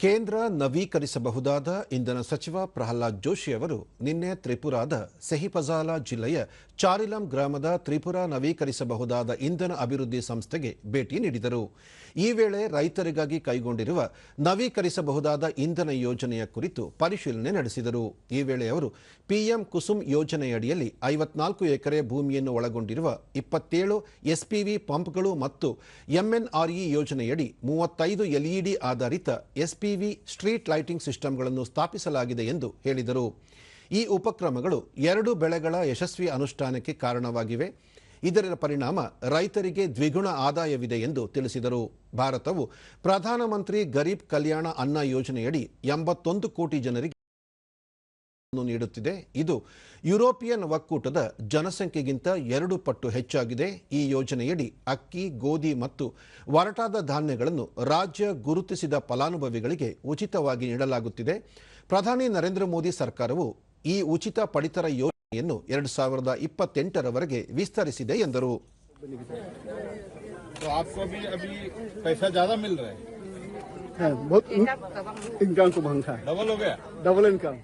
ಕೇಂದ್ರ ನವೀಕರಿಸಬಹುದಾದ ಇಂಧನ ಸಚಿವ ಪ್ರಹ್ಲಾದ್ ಜೋಶಿ ಅವರು ನಿನ್ನೆ ತ್ರಿಪುರಾದ ಸೆಹಿಪಜಾಲ ಜಿಲ್ಲೆಯ ಚಾರಿಲಂ ಗ್ರಾಮದ ತ್ರಿಪುರ ನವೀಕರಿಸಬಹುದಾದ ಇಂಧನ ಅಭಿವೃದ್ಧಿ ಸಂಸ್ಥೆಗೆ ಭೇಟಿ ನೀಡಿದರು. ಈ ವೇಳೆ ರೈತರಿಗಾಗಿ ಕೈಗೊಂಡಿರುವ ನವೀಕರಿಸಬಹುದಾದ ಇಂಧನ ಯೋಜನೆಯ ಕುರಿತು ಪರಿಶೀಲನೆ ನಡೆಸಿದರು. ಈ ವೇಳೆ ಅವರು ಪಿಎಂ ಕುಸುಮ್ ಯೋಜನೆಯಡಿಯಲ್ಲಿ ಐವತ್ನಾಲ್ಕು ಎಕರೆ ಭೂಮಿಯನ್ನು ಒಳಗೊಂಡಿರುವ ಇಪ್ಪತ್ತೇಳು ಎಸ್ಪಿವಿ ಪಂಪ್ಗಳು ಮತ್ತು ಎಂಎನ್ಆರ್ಇ ಯೋಜನೆಯಡಿ ಮೂವತ್ತೈದು ಎಲ್ಇಡಿ ಆಧಾರಿತ ಎಸ್ಪಿವಿ ಸ್ಟ್ರೀಟ್ ಲೈಟಿಂಗ್ ಸಿಸ್ಟಂಗಳನ್ನು ಸ್ಥಾಪಿಸಲಾಗಿದೆ ಎಂದು ಹೇಳಿದರು. ಈ ಉಪಕ್ರಮಗಳು ಎರಡು ಬೆಳೆಗಳ ಯಶಸ್ವಿ ಅನುಷ್ಠಾನಕ್ಕೆ ಕಾರಣವಾಗಿವೆ. ಇದರ ಪರಿಣಾಮ ರೈತರಿಗೆ ದ್ವಿಗುಣ ಆದಾಯವಿದೆ ಎಂದು ತಿಳಿಸಿದರು. ಭಾರತವು ಪ್ರಧಾನಮಂತ್ರಿ ಗರೀಬ್ ಕಲ್ಯಾಣ ಅನ್ನ ಯೋಜನೆಯಡಿ ಎಂಬತ್ತೊಂದು ಕೋಟಿ ಜನರಿಗೆ ನೀಡುತ್ತಿದೆ ಇದು ಯುರೋಪಿಯನ್ ಒಕ್ಕೂಟದ ಜನಸಂಖ್ಯೆಗಿಂತ ಎರಡು ಪಟ್ಟು ಹೆಚ್ಚಾಗಿದೆ ಈ ಯೋಜನೆಯಡಿ ಅಕ್ಕಿ ಗೋಧಿ ಮತ್ತು ಒರಟಾದ ಧಾನ್ಯಗಳನ್ನು ರಾಜ್ಯ ಗುರುತಿಸಿದ ಫಲಾನುಭವಿಗಳಿಗೆ ಉಚಿತವಾಗಿ ನೀಡಲಾಗುತ್ತಿದೆ ಪ್ರಧಾನಿ ನರೇಂದ್ರ ಮೋದಿ ಸರ್ಕಾರವು ಈ ಉಚಿತ ಪಡಿತರ ಯೋಜನೆಯನ್ನು ಎರಡು ಸಾವಿರದ ಇಪ್ಪತ್ತೆಂಟರವರೆಗೆ ವಿಸ್ತರಿಸಿದೆ ಎಂದರು तो आपको भी अभी पैसा ज्यादा मिल रहा है है बहुत इनकम को भंग है डबल हो गया डबल इनकम